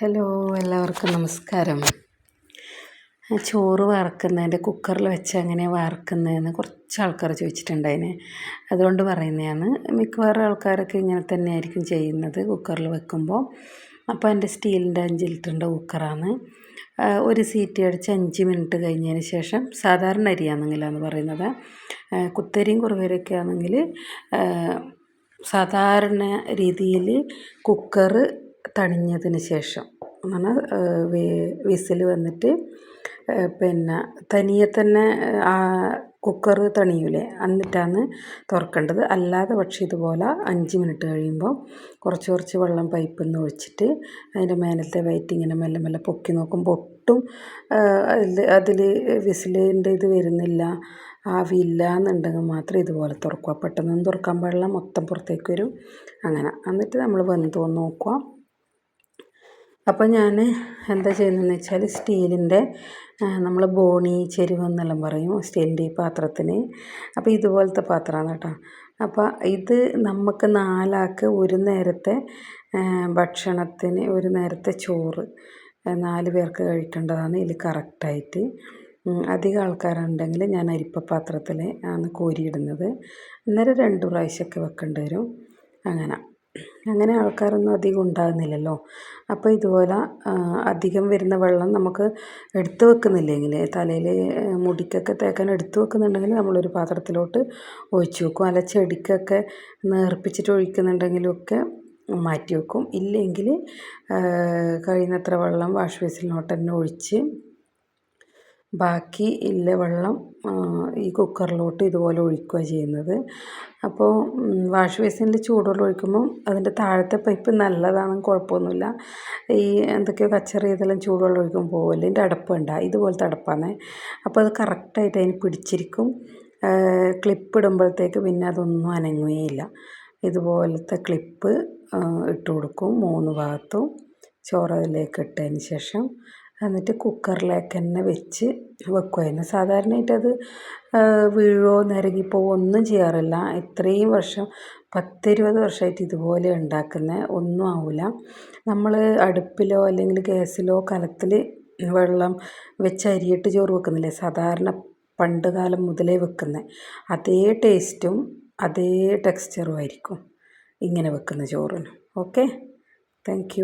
Hello എല്ലാവർക്കും നമസ്കാരം. ചോറ് വറക്കുന്നതിന്റെ കുക്കറിൽ വെച്ച് അങ്ങനെ വറക്കുന്നതെന്ന് കുറച്ച് ആൾക്കാർ ചോദിച്ചിട്ടുണ്ടായിന്. അതുകൊണ്ട് പറയുന്നതാണ് മിക്കവാറും ആൾക്കാരൊക്കെ ഇങ്ങനെ തന്നെയായിരിക്കും ചെയ്യുന്നത് കുക്കറിൽ വെക്കുമ്പോൾ. അപ്പോൾ എന്റെ സ്റ്റീലിന്റെ അഞ്ച് ലിറ്ററിന്റെ കുക്കറാണ്. ഒരു സീറ്റ് അടിച്ച് അഞ്ച് മിനിറ്റ് കഴിഞ്ഞതിന് ശേഷം സാധാരണ അരിയാണെങ്കിലാണ് പറയുന്നത്. കുത്തരിയും കുറവരൊക്കെ ആണെങ്കിൽ സാധാരണ രീതിയിൽ കുക്കറ് തണിഞ്ഞതിന് ശേഷം അങ്ങനെ വിസിൽ വന്നിട്ട് പിന്നെ തനിയെ തന്നെ കുക്കർ തണിയൂലേ എന്നിട്ടാണ് തുറക്കേണ്ടത്. അല്ലാതെ പക്ഷേ ഇതുപോലെ അഞ്ച് മിനിറ്റ് കഴിയുമ്പോൾ കുറച്ച് കുറച്ച് വെള്ളം പൈപ്പിൽ നിന്ന് ഒഴിച്ചിട്ട് അതിന്റെ മേലത്തെ വയറ്റ് ഇങ്ങനെ മെല്ലെ മെല്ലെ പൊക്കി നോക്കുമ്പോൾ ഒട്ടും അതിൽ അതിൽ വിസിലിന്റെ ഇത് വരുന്നില്ല ആവിയില്ല എന്നുണ്ടെങ്കിൽ മാത്രം ഇതുപോലെ തുറക്കുക പെട്ടെന്നൊന്നും തുറക്കാൻ പാടില്ല മൊത്തം പുറത്തേക്ക് വരും. അങ്ങനെ. എന്നിട്ട് നമ്മൾ വെന്തോന്ന് നോക്കുക. അപ്പോൾ ഞാൻ എന്താ ചെയ്യുന്നതെന്ന് വെച്ചാൽ സ്റ്റീലിന്റെ നമ്മൾ ബോണി ചെരുവെന്നെല്ലാം പറയും സ്റ്റീലിന്റെ ഈ പാത്രത്തിന് അപ്പോൾ ഇതുപോലത്തെ പാത്രമാണ് കേട്ടോ. അപ്പോൾ ഇത് നമുക്ക് നാലാൾക്ക് ഒരു നേരത്തെ ഭക്ഷണത്തിന് ഒരു നേരത്തെ ചോറ് നാല് പേർക്ക് കഴിക്കേണ്ടതാണ്. ഇതിൽ കറക്റ്റായിട്ട് അധികം ആൾക്കാരുണ്ടെങ്കിൽ ഞാൻ അരിപ്പ പാത്രത്തിൽ ആണ് കോരിയിടുന്നത്. അന്നേരം രണ്ട് പ്രാവശ്യമൊക്കെ വെക്കേണ്ടി വരും. അങ്ങനെ. അങ്ങനെ ആൾക്കാരൊന്നും അധികം ഉണ്ടാകുന്നില്ലല്ലോ. അപ്പോൾ ഇതുപോലെ അധികം വരുന്ന വെള്ളം നമുക്ക് എടുത്ത് വെക്കുന്നില്ലെങ്കിൽ തലയിൽ മുടിക്കൊക്കെ തേക്കാൻ എടുത്ത് വെക്കുന്നുണ്ടെങ്കിൽ നമ്മളൊരു പാത്രത്തിലോട്ട് ഒഴിച്ച് വെക്കും. അല്ല ചെടിക്കൊക്കെ നേർപ്പിച്ചിട്ട് ഒഴിക്കുന്നുണ്ടെങ്കിലൊക്കെ മാറ്റി വെക്കും. ഇല്ലെങ്കിൽ കഴിയുന്നത്ര വെള്ളം വാഷ് ബേസിലോട്ട് തന്നെ ഒഴിച്ച് ബാക്കി ഇല്ല വെള്ളം ഈ കുക്കറിലോട്ട് ഇതുപോലെ ഒഴിക്കുക ചെയ്യുന്നത്. അപ്പോൾ വാഷ് ബേസിനിൽ ചൂടുവെള്ളം ഒഴിക്കുമ്പോൾ അതിന്റെ താഴത്തെ പൈപ്പ് നല്ലതാണ് കുഴപ്പമൊന്നുമില്ല. ഈ എന്തൊക്കെയോ കച്ചറി ഇതെല്ലാം ചൂടുവെള്ളം ഒഴിക്കുമ്പോൾ പോകില്ല ഇതിന്റെ അടപ്പുണ്ട് ഇതുപോലത്തെ അടപ്പാണ് അപ്പോൾ അത് കറക്റ്റായിട്ട് അതിന് പിടിച്ചിരിക്കും. ക്ലിപ്പ് ഇടുമ്പോഴത്തേക്ക് പിന്നെ അതൊന്നും അനങ്ങുകയില്ല. ഇതുപോലത്തെ ക്ലിപ്പ് ഇട്ട് കൊടുക്കും മൂന്ന് ഭാഗത്തും. ചോറ് അതിലേക്ക് ഇട്ടതിന് ശേഷം എന്നിട്ട് കുക്കറിലേക്ക് തന്നെ വെച്ച് വെക്കുമായിരുന്നു സാധാരണയായിട്ടത് അത് വീഴുമോ നിരങ്ങിപ്പോവോ ഒന്നും ചെയ്യാറില്ല. ഇത്രയും വർഷം പത്തിരുപത് വർഷമായിട്ട് ഇതുപോലെ ഉണ്ടാക്കുന്നത് ഒന്നും ആവില്ല നമ്മൾ അടുപ്പിലോ അല്ലെങ്കിൽ ഗ്യാസിലോ കലത്തിൽ വെള്ളം വെച്ച് അരിയിട്ട് ചോറ് വെക്കുന്നില്ലേ? സാധാരണ പണ്ട് കാലം മുതലേ വെക്കുന്നത് അതേ ടേസ്റ്റും അതേ ടെക്സ്ചറും ആയിരിക്കും ഇങ്ങനെ വെക്കുന്ന ചോറിന്. ഓക്കെ? താങ്ക്